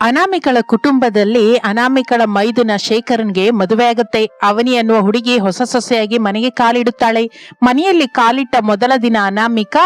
ಅನಾಮಿಕಳ ಕುಟುಂಬದಲ್ಲಿ ಅನಾಮಿಕಳ ಮೈದುನ ಶೇಖರನ್ಗೆ ಮದುವೆ ಆಗುತ್ತೆ ಅವನಿ ಅನ್ನುವ ಹುಡುಗಿ ಹೊಸ ಸೊಸೆಯಾಗಿ ಮನೆಗೆ ಕಾಲಿಡುತ್ತಾಳೆ. ಮನೆಯಲ್ಲಿ ಕಾಲಿಟ್ಟ ಮೊದಲ ದಿನ ಅನಾಮಿಕಾ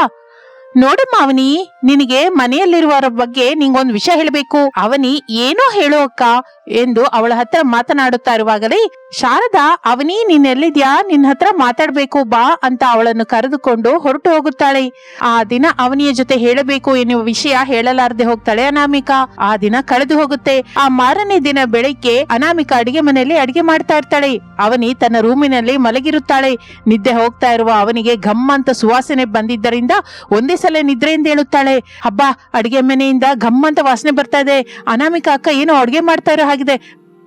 ನೋಡಮ್ಮ ಅವನಿ, ನಿನಗೆ ಮನೆಯಲ್ಲಿರುವವರ ಬಗ್ಗೆ ನಿಂಗೊಂದು ವಿಷಯ ಹೇಳಬೇಕು. ಅವನಿ ಏನೋ ಹೇಳು ಅಕ್ಕ ಎಂದು ಅವಳ ಹತ್ರ ಮಾತನಾಡುತ್ತಾ ಇರುವಾಗಲೇ, ಶಾರದಾ, ಅವನಿ, ನೀನ್ ಎಲ್ಲಿದ್ಯಾ? ನಿನ್ ಹತ್ರ ಮಾತಾಡ್ಬೇಕು, ಬಾ ಅಂತ ಅವಳನ್ನು ಕರೆದುಕೊಂಡು ಹೊರಟು ಹೋಗುತ್ತಾಳೆ. ಆ ದಿನ ಅವನಿಯ ಜೊತೆ ಹೇಳಬೇಕು ಎನ್ನುವ ವಿಷಯ ಹೇಳಲಾರದೆ ಹೋಗ್ತಾಳೆ ಅನಾಮಿಕಾ. ಆ ದಿನ ಕಳೆದು ಹೋಗುತ್ತೆ. ಆ ಮಾರನೇ ದಿನ ಬೆಳಿಗ್ಗೆ ಅನಾಮಿಕಾ ಅಡಿಗೆ ಮನೆಯಲ್ಲಿ ಅಡಿಗೆ ಮಾಡ್ತಾ ಇರ್ತಾಳೆ. ಅವನಿ ತನ್ನ ರೂಮಿನಲ್ಲಿ ಮಲಗಿರುತ್ತಾಳೆ. ನಿದ್ದೆ ಹೋಗ್ತಾ ಇರುವ ಅವನಿಗೆ ಘಮ್ ಅಂತ ಸುವಾಸನೆ ಬಂದಿದ್ದರಿಂದ ಒಂದೇ ಸಲ ನಿದ್ರೆಯಿಂದ ಹೇಳುತ್ತಾಳೆ ಹಬ್ಬ ಅಡಿಗೆ ಮನೆಯಿಂದ ಘಮ್ ವಾಸನೆ ಬರ್ತಾ ಇದೆ. ಅನಾಮಿಕ ಅಕ್ಕ ಏನೋ ಅಡುಗೆ ಮಾಡ್ತಾ ಇರೋ ಹಾಗಿದೆ.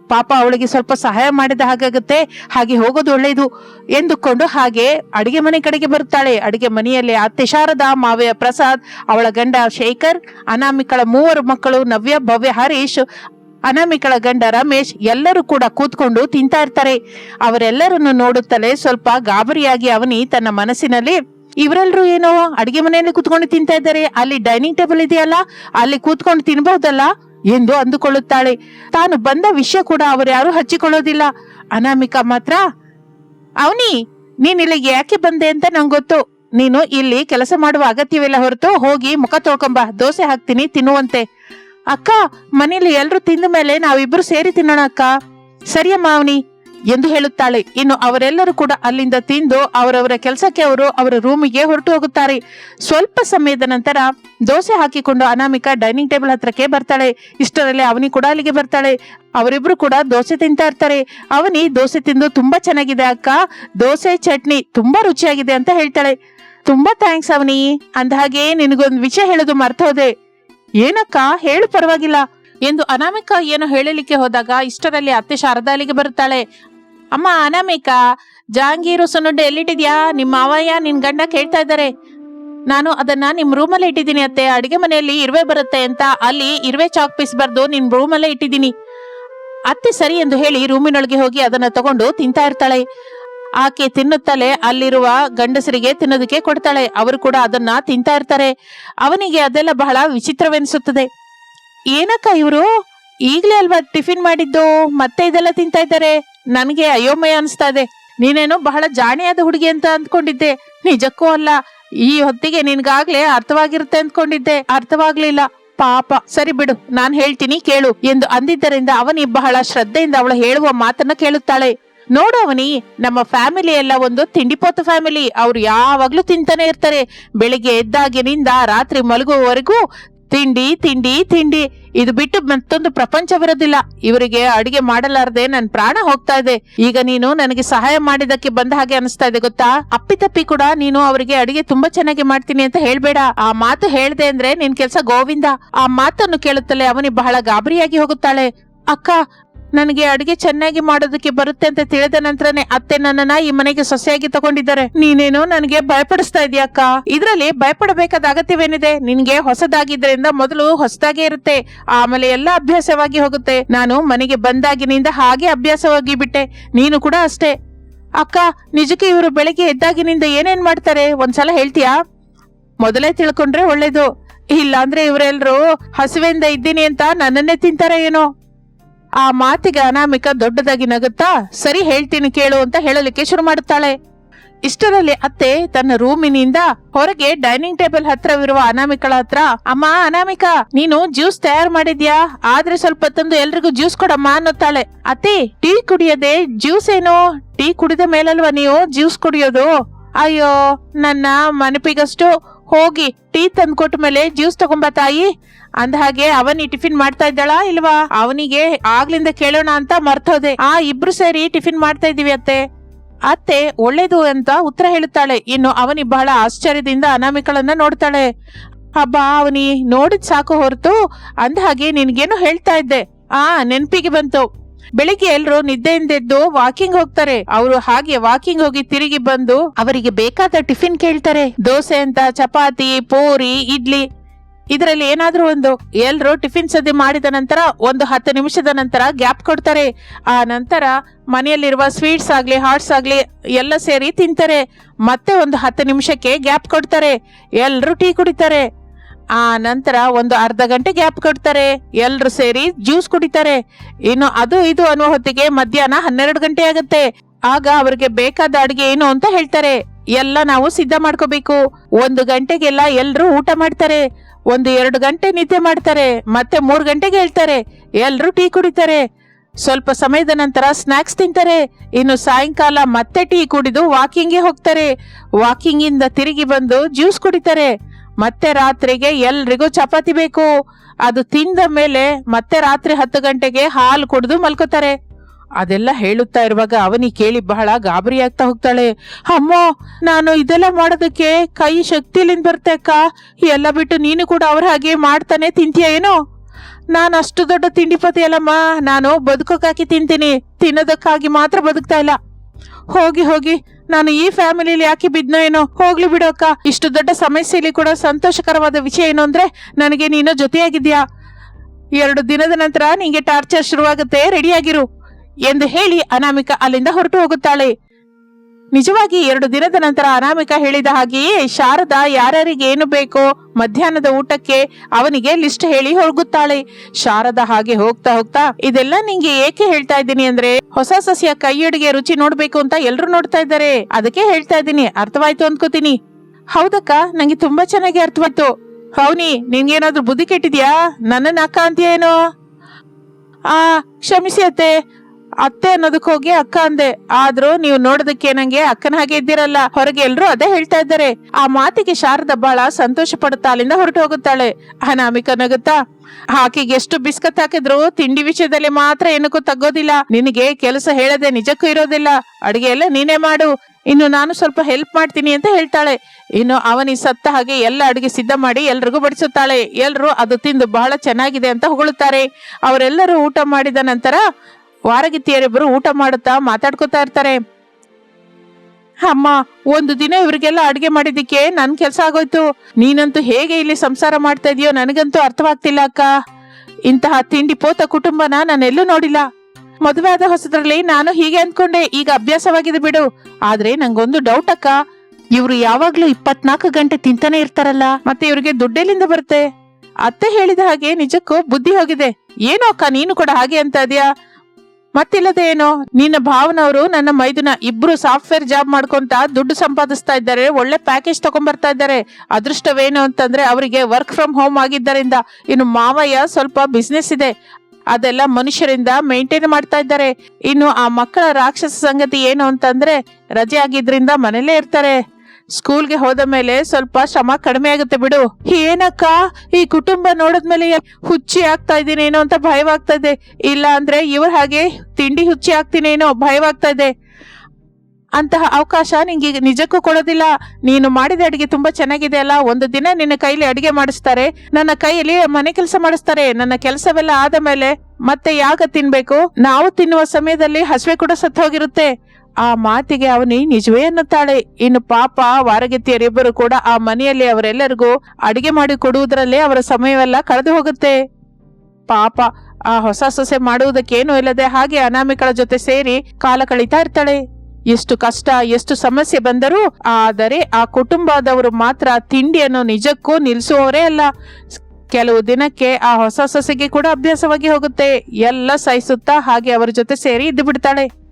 ಪಾಪ ಅವಳಿಗೆ ಸ್ವಲ್ಪ ಸಹಾಯ ಮಾಡಿದ ಹಾಗಾಗುತ್ತೆ. ಹಾಗೆ ಹೋಗೋದು ಒಳ್ಳೆಯದು ಎಂದುಕೊಂಡು ಹಾಗೆ ಅಡಿಗೆ ಮನೆ ಕಡೆಗೆ ಬರುತ್ತಾಳೆ. ಅಡಿಗೆ ಮನೆಯಲ್ಲಿ ಅತ್ತೆ ಶಾರದಾ ಮಾವೆಯ ಪ್ರಸಾದ್, ಅವಳ ಗಂಡ ಶೇಖರ್, ಅನಾಮಿಕಳ ಮೂವರು ಮಕ್ಕಳು ನವ್ಯ, ಭವ್ಯ ಹರೀಶ್, ಅನಾಮಿಕಳ ಗಂಡ ರಮೇಶ್ ಎಲ್ಲರೂ ಕೂಡ ಕೂತ್ಕೊಂಡು ತಿಂತಾ ಇರ್ತಾರೆ. ಅವರೆಲ್ಲರನ್ನು ನೋಡುತ್ತಲೇ ಸ್ವಲ್ಪ ಗಾಬರಿಯಾಗಿ ಅವನಿ ತನ್ನ ಮನಸ್ಸಿನಲ್ಲಿ ಇವರೆಲ್ಲರೂ ಏನೋ ಅಡಿಗೆ ಮನೆಯಲ್ಲಿ ಕೂತ್ಕೊಂಡು ತಿಂತಾ ಇದ್ದಾರೆ. ಅಲ್ಲಿ ಡೈನಿಂಗ್ ಟೇಬಲ್ ಇದೆಯಲ್ಲ, ಅಲ್ಲಿ ಕೂತ್ಕೊಂಡು ತಿನ್ಬಹುದಲ್ಲ ಎಂದು ಅಂದುಕೊಳ್ಳುತ್ತಾಳೆ. ತಾನು ಬಂದ ವಿಷಯ ಕೂಡ ಅವರು ಯಾರು ಹಚ್ಚಿಕೊಳ್ಳೋದಿಲ್ಲ. ಅನಾಮಿಕಾ ಮಾತ್ರ, ಅವನಿ, ನೀನ್ ಇಲ್ಲಿಗೆ ಯಾಕೆ ಬಂದೆ ಅಂತ ನಂಗೆ ಗೊತ್ತು. ನೀನು ಇಲ್ಲಿ ಕೆಲಸ ಮಾಡುವ ಅಗತ್ಯವಿಲ್ಲ ಹೊರತು ಹೋಗಿ ಮುಖ ತೊಳ್ಕೊಂಬ. ದೋಸೆ ಹಾಕ್ತೀನಿ, ತಿನ್ನುವಂತೆ. ಅಕ್ಕ, ಮನೇಲಿ ಎಲ್ರು ತಿಂದ ಮೇಲೆ ನಾವಿಬ್ರು ಸೇರಿ ತಿನ್ನೋಣ ಅಕ್ಕ. ಸರಿಯಮ್ಮ ಅವನಿ ಎಂದು ಹೇಳುತ್ತಾಳೆ. ಇನ್ನು ಅವರೆಲ್ಲರೂ ಕೂಡ ಅಲ್ಲಿಂದ ತಿಂದು ಅವರವರ ಕೆಲಸಕ್ಕೆ ಅವರು ಅವರ ರೂಮಿಗೆ ಹೊರಟು ಹೋಗುತ್ತಾರೆ. ಸ್ವಲ್ಪ ಸಮಯದ ನಂತರ ದೋಸೆ ಹಾಕಿಕೊಂಡು ಅನಾಮಿಕಾ ಡೈನಿಂಗ್ ಟೇಬಲ್ ಹತ್ರಕ್ಕೆ ಬರ್ತಾಳೆ. ಇಷ್ಟರಲ್ಲಿ ಅವನಿ ಕೂಡ ಅಲ್ಲಿಗೆ ಬರ್ತಾಳೆ. ಅವರಿಬ್ರು ಕೂಡ ದೋಸೆ ತಿಂತಾ ಇರ್ತಾರೆ. ಅವನಿ ದೋಸೆ ತಿಂದು ತುಂಬಾ ಚೆನ್ನಾಗಿದೆ ಅಕ್ಕ. ದೋಸೆ, ಚಟ್ನಿ ತುಂಬಾ ರುಚಿಯಾಗಿದೆ ಅಂತ ಹೇಳ್ತಾಳೆ. ತುಂಬಾ ಥ್ಯಾಂಕ್ಸ್ ಅವನಿ. ಅಂದ ಹಾಗೆ ನಿನಗೊಂದು ವಿಷಯ ಹೇಳೋದು ಮರ್ತೋದೆ. ಏನಕ್ಕ? ಹೇಳು ಪರವಾಗಿಲ್ಲ. ಎಂದು ಅನಾಮಿಕಾ ಏನು ಹೇಳಲಿಕ್ಕೆ ಹೋದಾಗ ಇಷ್ಟರಲ್ಲಿ ಅತ್ತೆ ಶಾರದಾ ಅಲ್ಲಿಗೆ ಬರುತ್ತಾಳೆ. ಅಮ್ಮ, ಅನಾಮಿಕಾ, ಜಹಾಂಗೀರು ಸುನುಡ್ಡು ಎಲ್ಲಿಟ್ಟಿದ್ಯಾ? ನಿಮ್ಮ ಮಾವಯ್ಯ ನಿನ್ ಗಂಡ ಕೇಳ್ತಾ ಇದ್ದಾರೆ. ನಾನು ಅದನ್ನ ನಿಮ್ ರೂಮಲ್ಲೇ ಇಟ್ಟಿದ್ದೀನಿ ಅತ್ತೆ. ಅಡಿಗೆ ಮನೆಯಲ್ಲಿ ಇರುವೆ ಬರುತ್ತೆ ಅಂತ ಅಲ್ಲಿ ಇರುವೆ ಚಾಕ್ ಪೀಸ್ ಬರ್ದು ನಿನ್ನ ರೂಮಲ್ಲೇ ಇಟ್ಟಿದ್ದೀನಿ. ಅತ್ತೆ ಸರಿ ಎಂದು ಹೇಳಿ ರೂಮಿನೊಳಗೆ ಹೋಗಿ ಅದನ್ನ ತಗೊಂಡು ತಿಂತಾ ಇರ್ತಾಳೆ. ಆಕೆ ತಿನ್ನುತ್ತಲೇ ಅಲ್ಲಿರುವ ಗಂಡಸರಿಗೆ ತಿನ್ನೋದಕ್ಕೆ ಕೊಡ್ತಾಳೆ. ಅವರು ಕೂಡ ಅದನ್ನ ತಿಂತಾ ಇರ್ತಾರೆ. ಅವನಿಗೆ ಅದೆಲ್ಲ ಬಹಳ ವಿಚಿತ್ರವೆನಿಸುತ್ತದೆ ಏನಕ್ಕ ಇವರು? ಈಗ್ಲೇ ಅಲ್ವಾ ಟಿಫಿನ್ ಮಾಡಿದ್ದು? ಮತ್ತೆ ಇದೆಲ್ಲ ತಿಂತಾ ಇದ್ದಾರೆ? ನನಗೆ ಅಯೋಮಯ ಅನಿಸ್ತಾ ಇದೆ. ನೀನೇನೋ ಬಹಳ ಜಾಣಿಯಾದ ಹುಡುಗಿ ಅಂತ ಅಂದ್ಕೊಂಡಿದ್ದೆ. ನಿಜಕ್ಕೂ ಅಲ್ಲ. ಈ ಹೊತ್ತಿಗೆ ನಿನ್ಗಾಗ್ಲೇ ಅರ್ಥವಾಗಿರುತ್ತೆ ಅಂದ್ಕೊಂಡಿದ್ದೆ. ಅರ್ಥವಾಗ್ಲಿಲ್ಲ. ಪಾಪ. ಸರಿ ಬಿಡು, ನಾನ್ ಹೇಳ್ತೀನಿ, ಕೇಳು. ಎಂದು ಅಂದಿದ್ದರಿಂದ ಅವನಿ ಬಹಳ ಶ್ರದ್ಧೆಯಿಂದ ಅವಳು ಹೇಳುವ ಮಾತನ್ನ ಕೇಳುತ್ತಾಳೆ. ನೋಡು ಅವನಿ, ನಮ್ಮ ಫ್ಯಾಮಿಲಿ ಎಲ್ಲ ಒಂದು ತಿಂಡಿಪೋತ ಫ್ಯಾಮಿಲಿ ಅವ್ರು ಯಾವಾಗ್ಲೂ ತಿಂತಾನೆ ಇರ್ತಾರೆ. ಬೆಳಿಗ್ಗೆ ಎದ್ದಾಗಿನಿಂದ ರಾತ್ರಿ ಮಲಗುವವರೆಗೂ ತಿಂಡಿ ತಿಂಡಿ ತಿಂಡಿ. ಇದು ಬಿಟ್ಟು ಮತ್ತೊಂದು ಪ್ರಪಂಚವಿರೋದಿಲ್ಲ ಇವರಿಗೆ ಅಡಿಗೆ ಮಾಡಲಾರದೆ ನನ್ ಪ್ರಾಣ ಹೋಗ್ತಾ ಇದೆ. ಈಗ ನೀನು ನನಗೆ ಸಹಾಯ ಮಾಡಿದಕ್ಕೆ ಬಂದ ಹಾಗೆ ಅನಿಸ್ತಾ ಇದೆ, ಗೊತ್ತಾ? ಅಪ್ಪಿತಪ್ಪಿ ಕೂಡ ನೀನು ಅವರಿಗೆ ಅಡಿಗೆ ತುಂಬಾ ಚೆನ್ನಾಗಿ ಮಾಡ್ತೀನಿ ಅಂತ ಹೇಳ್ಬೇಡ. ಆ ಮಾತು ಹೇಳ್ದೆ ಅಂದ್ರೆ ನಿನ್ ಕೆಲ್ಸ ಗೋವಿಂದ. ಆ ಮಾತನ್ನು ಕೇಳುತ್ತಲೇ ಅವನಿ ಬಹಳ ಗಾಬರಿಯಾಗಿ ಹೋಗುತ್ತಾಳೆ. ಅಕ್ಕ ನನಗೆ ಅಡುಗೆ ಚೆನ್ನಾಗಿ ಮಾಡೋದಕ್ಕೆ ಬರುತ್ತೆ ಅಂತ ತಿಳಿದ ನಂತರನೇ ಅತ್ತೆ ನನ್ನನ್ನ ಈ ಮನೆಗೆ ಸೊಸೆಯಾಗಿ ತಗೊಂಡಿದ್ದಾರೆ. ನೀನೇನು ನನಗೆ ಭಯಪಡಿಸ್ತಾ ಅಕ್ಕ? ಇದ್ರಲ್ಲಿ ಭಯಪಡಬೇಕಾದ ಅಗತ್ಯವೇನಿದೆ? ನಿನ್ಗೆ ಹೊಸದಾಗಿದ್ದರಿಂದ ಮೊದಲು ಹೊಸದಾಗೇ ಇರುತ್ತೆ. ಆಮೇಲೆ ಎಲ್ಲ ಅಭ್ಯಾಸವಾಗಿ ಹೋಗುತ್ತೆ. ನಾನು ಮನೆಗೆ ಬಂದಾಗಿನಿಂದ ಹಾಗೆ ಅಭ್ಯಾಸವಾಗಿ ಬಿಟ್ಟೆ. ನೀನು ಕೂಡ ಅಷ್ಟೇ. ಅಕ್ಕ, ನಿಜಕ್ಕೆ ಇವರು ಬೆಳಗ್ಗೆ ಎದ್ದಾಗಿನಿಂದ ಏನೇನ್ ಮಾಡ್ತಾರೆ? ಒಂದ್ಸಲ ಹೇಳ್ತೀಯಾ? ಮೊದಲೇ ತಿಳ್ಕೊಂಡ್ರೆ ಒಳ್ಳೇದು. ಇಲ್ಲಾಂದ್ರೆ ಹಸುವೆಂದ ಇದ್ದೀನಿ ಅಂತ ನನ್ನನ್ನೇ ತಿಂತಾರೆ ಏನೋ. ಆ ಮಾತಿಗೆ ಅನಾಮಿಕ ದೊಡ್ಡದಾಗಿ ನಗುತ್ತಾ, ಸರಿ ಹೇಳ್ತೀನಿ ಕೇಳು ಅಂತ ಹೇಳಲಿಕ್ಕೆ ಶುರು ಮಾಡುತ್ತಾಳೆ. ಇಷ್ಟರಲ್ಲಿ ಅತ್ತೆ ತನ್ನ ರೂಮಿನಿಂದ ಹೊರಗೆ ಡೈನಿಂಗ್ ಟೇಬಲ್ ಹತ್ರವಿರುವ ಅನಾಮಿಕಳ ಹತ್ರ, ಅಮ್ಮ, ಅನಾಮಿಕಾ, ನೀನು ಜ್ಯೂಸ್ ತಯಾರು ಮಾಡಿದ್ಯಾ? ಆದ್ರೆ ಸ್ವಲ್ಪ ತಂದು ಎಲ್ರಿಗೂ ಜ್ಯೂಸ್ ಕೊಡಮ್ಮ ಅನ್ನುತ್ತಾಳೆ. ಅತ್ತೆ, ಟೀ ಕುಡಿಯದೆ ಜ್ಯೂಸ್ ಏನು? ಟೀ ಕುಡಿದ ಮೇಲಲ್ವಾ ನೀವು ಜ್ಯೂಸ್ ಕುಡಿಯೋದು? ಅಯ್ಯೋ, ನನ್ನ ಮನಪಿಗಷ್ಟು ಹೋಗಿ ಟೀ ತಂದ್ಕೊಟ್ಟ ಮೇಲೆ ಜ್ಯೂಸ್ ತಗೊಂಬ ತಾಯಿ. ಅಂದ ಹಾಗೆ ಅವನಿ ಟಿಫಿನ್ ಮಾಡ್ತಾ ಇದ್ದಾಳಾ ಇಲ್ವಾ? ಅವನಿಗೆ ಆಗ್ಲಿಂದ ಕೇಳೋಣ ಅಂತ ಮರ್ತೋದೆ. ಆ ಇಬ್ರು ಸೇರಿ ಟಿಫಿನ್ ಮಾಡ್ತಾ ಇದೀವಿ ಅತ್ತೆ. ಅತ್ತೆ ಒಳ್ಳೇದು ಅಂತ ಉತ್ತರ ಹೇಳುತ್ತಾಳೆ. ಇನ್ನು ಅವನಿ ಬಹಳ ಆಶ್ಚರ್ಯದಿಂದ ಅನಾಮಿಕಳನ್ನ ನೋಡ್ತಾಳೆ. ಹಬ್ಬ ಅವನಿ, ನೋಡಿದ್ ಸಾಕು ಹೊರತು. ಅಂದ ಹಾಗೆ ನಿನ್ಗೇನು ಹೇಳ್ತಾ ಇದ್ದೆ. ಆ, ನೆನ್ಪಿಗೆ ಬಂತು. ಬೆಳಿಗ್ಗೆ ಎಲ್ರು ನಿದ್ದೆಯಿಂದ ಎದ್ದು ವಾಕಿಂಗ್ ಹೋಗ್ತಾರೆ. ಅವರು ಹಾಗೆ ವಾಕಿಂಗ್ ಹೋಗಿ ತಿರುಗಿ ಬಂದು ಅವರಿಗೆ ಬೇಕಾದ ಟಿಫಿನ್ ಕೇಳ್ತಾರೆ. ದೋಸೆ ಅಂತ, ಚಪಾತಿ, ಪೂರಿ, ಇಡ್ಲಿ. ಇದರಲ್ಲಿ ಏನಾದ್ರೂ ಒಂದು ಎಲ್ರು ಟಿಫಿನ್ ಸದ್ದಿ ಮಾಡಿದ ನಂತರ ಒಂದು ಹತ್ತು ನಿಮಿಷದ ನಂತರ ಗ್ಯಾಪ್ ಕೊಡ್ತಾರೆ. ಆ ನಂತರ ಮನೆಯಲ್ಲಿರುವ ಸ್ವೀಟ್ಸ್ ಆಗ್ಲಿ ಹಾಟ್ಸ್ ಆಗ್ಲಿ ಎಲ್ಲ ಸೇರಿ ತಿಂತಾರೆ. ಮತ್ತೆ ಒಂದು ಹತ್ತು ನಿಮಿಷಕ್ಕೆ ಗ್ಯಾಪ್ ಕೊಡ್ತಾರೆ. ಎಲ್ರು ಟೀ ಕುಡಿತಾರೆ. ಆ ನಂತರ ಒಂದು ಅರ್ಧ ಗಂಟೆ ಗ್ಯಾಪ್ ಕೊಡ್ತಾರೆ. ಎಲ್ರು ಸೇರಿ ಜ್ಯೂಸ್ ಕುಡಿತಾರೆ. ಇನ್ನು ಅದು ಇದು ಅನ್ನೋ ಹೊತ್ತಿಗೆ ಮಧ್ಯಾಹ್ನ ಹನ್ನೆರಡು ಗಂಟೆ ಆಗುತ್ತೆ. ಆಗ ಅವ್ರಿಗೆ ಬೇಕಾದ ಅಡಿಗೆ ಏನು ಅಂತ ಹೇಳ್ತಾರೆ. ಎಲ್ಲ ನಾವು ಸಿದ್ಧ ಮಾಡ್ಕೋಬೇಕು. ಒಂದು ಗಂಟೆಗೆಲ್ಲ ಎಲ್ರು ಊಟ ಮಾಡ್ತಾರೆ. ಒಂದು ಎರಡು ಗಂಟೆ ನಿದ್ದೆ ಮಾಡ್ತಾರೆ. ಮತ್ತೆ ಮೂರು ಗಂಟೆಗೆ ಹೇಳ್ತಾರೆ. ಎಲ್ರು ಟೀ ಕುಡಿತಾರೆ. ಸ್ವಲ್ಪ ಸಮಯದ ನಂತರ ಸ್ನಾಕ್ಸ್ ತಿಂತಾರೆ. ಇನ್ನು ಸಾಯಂಕಾಲ ಮತ್ತೆ ಟೀ ಕುಡಿದು ವಾಕಿಂಗ್ಗೆ ಹೋಗ್ತಾರೆ. ವಾಕಿಂಗ್ ಇಂದ ತಿರುಗಿ ಬಂದು ಜ್ಯೂಸ್ ಕುಡಿತಾರೆ. ಮತ್ತೆ ರಾತ್ರಿಗೆ ಎಲ್ರಿಗೂ ಚಪಾತಿ ಬೇಕು. ಅದು ತಿಂದ ಮೇಲೆ ಮತ್ತೆ ರಾತ್ರಿ ಹತ್ತು ಗಂಟೆಗೆ ಹಾಲು ಕುಡಿದು ಮಲ್ಕೋತಾರೆ. ಅದೆಲ್ಲ ಹೇಳುತ್ತಾ ಇರುವಾಗ ಅವನಿ ಕೇಳಿ ಬಹಳ ಗಾಬರಿ ಆಗ್ತಾ ಹೋಗ್ತಾಳೆ. ಅಮ್ಮೋ, ನಾನು ಇದೆಲ್ಲ ಮಾಡೋದಕ್ಕೆ ಕೈ ಶಕ್ತಿಲಿಂದ ಬರ್ತೆ ಅಕ್ಕ. ಎಲ್ಲ ಬಿಟ್ಟು ನೀನು ಕೂಡ ಅವ್ರ ಹಾಗೆ ಮಾಡ್ತಾನೆ ತಿಂತೀಯ ಏನೋ? ನಾನು ಅಷ್ಟು ದೊಡ್ಡ ತಿಂಡಿಪತಿ ಅಲ್ಲಮ್ಮ ನಾನು ಬದುಕೋಕಾಕಿ ತಿಂತೀನಿ. ತಿನ್ನೋದಕ್ಕಾಗಿ ಮಾತ್ರ ಬದುಕ್ತಾ ಇಲ್ಲ. ಹೋಗಿ ಹೋಗಿ, ನಾನು ಈ ಫ್ಯಾಮಿಲಿಲಿ ಯಾಕೆ ಬಿದ್ನೋ ಏನೋ, ಹೋಗ್ಲಿ ಬಿಡೋಕ್ಕ ಇಷ್ಟು ದೊಡ್ಡ ಸಮಸ್ಯೆಯಲ್ಲಿ ಕೂಡ ಸಂತೋಷಕರವಾದ ವಿಷಯ ಏನು ಅಂದ್ರೆ, ನನಗೆ ನೀನು ಜೊತೆಯಾಗಿದ್ಯಾ? ಎರಡು ದಿನದ ನಂತರ ನಿಂಗೆ ಟಾರ್ಚರ್ ಶುರುವಾಗುತ್ತೆ ರೆಡಿಯಾಗಿರು ಎಂದು ಹೇಳಿ ಅನಾಮಿಕ ಅಲ್ಲಿಂದ ಹೊರಟು ಹೋಗುತ್ತಾಳೆ. ನಿಜವಾಗಿ ಎರಡು ದಿನದ ನಂತರ ಅನಾಮಿಕ ಹೇಳಿದ ಹಾಗೆಯೇ ಶಾರದಾ ಯಾರ್ಯಾರಿಗೆ ಏನು ಬೇಕೋ ಮಧ್ಯಾಹ್ನದ ಊಟಕ್ಕೆ ಅವನಿಗೆ ಲಿಸ್ಟ್ ಹೇಳಿ ಹೋಗುತ್ತಾಳೆ ಶಾರದಾ ಹಾಗೆ ಹೋಗ್ತಾ ಹೋಗ್ತಾ, ಇದೆಲ್ಲ ನಿಂಗೆ ಏಕೆ ಹೇಳ್ತಾ ಇದ್ದೀನಿ ಅಂದ್ರೆ, ಹೊಸ ಸಸ್ಯ ಕೈಯಡಿಗೆ ರುಚಿ ನೋಡ್ಬೇಕು ಅಂತ ಎಲ್ರು ನೋಡ್ತಾ ಇದ್ದಾರೆ. ಅದಕ್ಕೆ ಹೇಳ್ತಾ ಇದ್ದೀನಿ, ಅರ್ಥವಾಯ್ತು ಅನ್ಕೋತೀನಿ. ಹೌದಕ್ಕ, ನಂಗೆ ತುಂಬಾ ಚೆನ್ನಾಗಿ ಅರ್ಥವಾಯ್ತು. ಹೌನಿ, ನಿನ್ಗೇನಾದ್ರೂ ಬುದ್ಧಿ ಕೆಟ್ಟಿದ್ಯಾ? ನನ್ನ ಅಕ್ಕ ಅಂತ ಏನೋ? ಆ, ಕ್ಷಮಿಸಿ ಅತ್ತೆ. ಅತ್ತೆ ಅನ್ನೋದಕ್ಕೆ ಹೋಗಿ ಅಕ್ಕ ಅಂದೆ. ಆದ್ರೂ ನೀವು ನೋಡೋದಕ್ಕೆ ನಂಗೆ ಅಕ್ಕನ ಹಾಗೆ ಇದ್ದೀರಲ್ಲ, ಹೊರಗೆ ಎಲ್ರು ಅದೇ ಹೇಳ್ತಾ ಇದ್ದಾರೆ. ಆ ಮಾತಿಗೆ ಶಾರದಾ ಬಹಳ ಸಂತೋಷ ಪಡುತ್ತಾ ಅಲ್ಲಿಂದ ಹೊರಟು ಹೋಗುತ್ತಾಳೆ. ಅನಾಮಿಕ ನಗುತ್ತಾ ಆಕೆಗೆ ಎಷ್ಟು ಬಿಸ್ಕತ್ ಹಾಕಿದ್ರು ತಿಂಡಿ ವಿಷಯದಲ್ಲಿ ಮಾತ್ರ ಏನಕ್ಕೂ ತಗ್ಗೋದಿಲ್ಲ. ನಿನಗೆ ಕೆಲಸ ಹೇಳದೆ ನಿಜಕ್ಕೂ ಇರೋದಿಲ್ಲ. ಅಡಿಗೆ ಎಲ್ಲ ನೀನೇ ಮಾಡು. ಇನ್ನು ನಾನು ಸ್ವಲ್ಪ ಹೆಲ್ಪ್ ಮಾಡ್ತೀನಿ ಅಂತ ಹೇಳ್ತಾಳೆ. ಇನ್ನು ಅವನಿ ಸತ್ತ ಹಾಗೆ ಎಲ್ಲ ಅಡಿಗೆ ಸಿದ್ಧ ಮಾಡಿ ಎಲ್ರಿಗೂ ಬಡಿಸುತ್ತಾಳೆ. ಎಲ್ರು ಅದು ತಿಂದು ಬಹಳ ಚೆನ್ನಾಗಿದೆ ಅಂತ ಹೊಗಳುತ್ತಾರೆ. ಅವರೆಲ್ಲರೂ ಊಟ ಮಾಡಿದ ನಂತರ ವಾರಗಿತ್ತಿಯರಿಬ್ಬರು ಊಟ ಮಾಡುತ್ತಾ ಮಾತಾಡ್ಕೋತಾ ಇರ್ತಾರೆ. ಅಮ್ಮ, ಒಂದು ದಿನ ಇವ್ರಿಗೆಲ್ಲ ಅಡ್ಗೆ ಮಾಡಿದ್ದಕ್ಕೆ ನನ್ ಕೆಲ್ಸ ಆಗೋಯ್ತು. ನೀನಂತೂ ಹೇಗೆ ಇಲ್ಲಿ ಸಂಸಾರ ಮಾಡ್ತಾ ಇದೀಯೋ ನನಗಂತೂ ಅರ್ಥವಾಗ್ತಿಲ್ಲ ಅಕ್ಕ. ಇಂತಹ ತಿಂಡಿ ಪೋತ ಕುಟುಂಬನ ನಾನೆಲ್ಲೂ ನೋಡಿಲ್ಲ. ಮದುವೆ ಆದ ಹೊಸದ್ರಲ್ಲಿ ನಾನು ಹೀಗೆ ಅಂದ್ಕೊಂಡೆ, ಈಗ ಅಭ್ಯಾಸವಾಗಿದೆ ಬಿಡು. ಆದ್ರೆ ನಂಗೊಂದು ಡೌಟ್ ಅಕ್ಕ. ಇವ್ರು ಯಾವಾಗ್ಲೂ ಇಪ್ಪತ್ನಾಲ್ಕು ಗಂಟೆ ತಿಂತಾನೆ ಇರ್ತಾರಲ್ಲ. ಮತ್ತೆ ಇವ್ರಿಗೆ ದುಡ್ಡೆಲ್ಲಿಂದ ಬರುತ್ತೆ? ಅತ್ತೆ ಹೇಳಿದ ಹಾಗೆ ನಿಜಕ್ಕೂ ಬುದ್ಧಿ ಹೋಗಿದೆ. ಏನೋ ಅಕ್ಕ, ನೀನು ಕೂಡ ಹಾಗೆ ಅಂತ ಇದೆಯಾ? ಮತ್ತಿಲ್ಲದೆ ಏನೋ? ನಿನ್ನ ಭಾವನವರು ನನ್ನ ಮೈದುನ ಇಬ್ರು ಸಾಫ್ಟ್ವೇರ್ ಜಾಬ್ ಮಾಡ್ಕೊಂತ ದುಡ್ಡು ಸಂಪಾದಿಸ್ತಾ ಇದ್ದಾರೆ, ಒಳ್ಳೆ ಪ್ಯಾಕೇಜ್ ತಗೊಂಡ್ಬರ್ತಾ ಇದ್ದಾರೆ. ಅದೃಷ್ಟವೇನು ಅಂತಂದ್ರೆ ಅವರಿಗೆ ವರ್ಕ್ ಫ್ರಮ್ ಹೋಮ್ ಆಗಿದ್ದರಿಂದ. ಇನ್ನು ಮಾವಯ್ಯ ಸ್ವಲ್ಪ ಬಿಸ್ನೆಸ್ ಇದೆ. ಅದೆಲ್ಲ ಮನುಷ್ಯರಿಂದ ಮೇಂಟೈನ್ ಮಾಡ್ತಾ ಇದ್ದಾರೆ. ಇನ್ನು ಆ ಮಕ್ಕಳ ರಾಕ್ಷಸ ಸಂಗತಿ ಏನು ಅಂತಂದ್ರೆ ರಜೆ ಆಗಿದ್ರಿಂದ ಮನೇಲೇ ಇರ್ತಾರೆ. ಸ್ಕೂಲ್ಗೆ ಹೋದ ಮೇಲೆ ಸ್ವಲ್ಪ ಶ್ರಮ ಕಡಿಮೆ ಆಗುತ್ತೆ ಬಿಡು. ಏನಕ್ಕ? ಈ ಕುಟುಂಬ ನೋಡಿದ್ಮೇಲೆ ಹುಚ್ಚಿ ಆಗ್ತಾ ಇದ್ದೀನೇನೋ ಅಂತ ಭಯವಾಗ್ತಾ ಇದೆ. ಇಲ್ಲ ಅಂದ್ರೆ ಇವ್ರ ಹಾಗೆ ತಿಂಡಿ ಹುಚ್ಚಿ ಆಗ್ತೀನೇನೋ ಭಯವಾಗ್ತಾ ಇದೆ. ಅಂತಹ ಅವಕಾಶ ನಿಂಗೆ ಈಗ ನಿಜಕ್ಕೂ ಕೊಡೋದಿಲ್ಲ. ನೀನು ಮಾಡಿದ ಅಡುಗೆ ತುಂಬಾ ಚೆನ್ನಾಗಿದೆ ಅಲ್ಲ? ಒಂದು ದಿನ ನಿನ್ನ ಕೈಲಿ ಅಡುಗೆ ಮಾಡಿಸ್ತಾರೆ. ನನ್ನ ಕೈಯಲ್ಲಿ ಮನೆ ಕೆಲಸ ಮಾಡಿಸ್ತಾರೆ. ನನ್ನ ಕೆಲಸವೆಲ್ಲ ಆದ ಮೇಲೆ ಮತ್ತೆ ಯಾಕ ತಿನ್ಬೇಕು? ನಾವು ತಿನ್ನುವ ಸಮಯದಲ್ಲಿ ಹಸುವೆ ಕೂಡ ಸತ್ತು ಹೋಗಿರುತ್ತೆ ಆ ಮಾತಿಗೆ ಅವನಿ ನಿಜವೇ ಅನ್ನುತ್ತಾಳೆ. ಇನ್ನು ಪಾಪ ವಾರಗೆತ್ತಿಯರಿಬ್ಬರು ಕೂಡ ಆ ಮನೆಯಲ್ಲಿ ಅವರೆಲ್ಲರಿಗೂ ಅಡಿಗೆ ಮಾಡಿ ಕೊಡುವುದರಲ್ಲೇ ಅವರ ಸಮಯವೆಲ್ಲ ಕಳೆದು ಹೋಗುತ್ತೆ. ಪಾಪ, ಆ ಹೊಸ ಸೊಸೆ ಮಾಡುವುದಕ್ಕೇನೂ ಇಲ್ಲದೆ ಹಾಗೆ ಅನಾಮಿಕಳ ಜೊತೆ ಸೇರಿ ಕಾಲ ಕಳೀತಾ ಇರ್ತಾಳೆ. ಎಷ್ಟು ಕಷ್ಟ, ಎಷ್ಟು ಸಮಸ್ಯೆ ಬಂದರೂ ಆದರೆ ಆ ಕುಟುಂಬದವರು ಮಾತ್ರ ತಿಂಡಿಯನ್ನು ನಿಜಕ್ಕೂ ನಿಲ್ಲಿಸುವವರೇ ಅಲ್ಲ. ಕೆಲವು ದಿನಕ್ಕೆ ಆ ಹೊಸ ಸೊಸೆಗೆ ಕೂಡ ಅಭ್ಯಾಸವಾಗಿ ಹೋಗುತ್ತೆ. ಎಲ್ಲ ಸಹಿಸುತ್ತಾ ಹಾಗೆ ಅವರ ಜೊತೆ ಸೇರಿ ಇದ್ದು ಬಿಡ್ತಾಳೆ.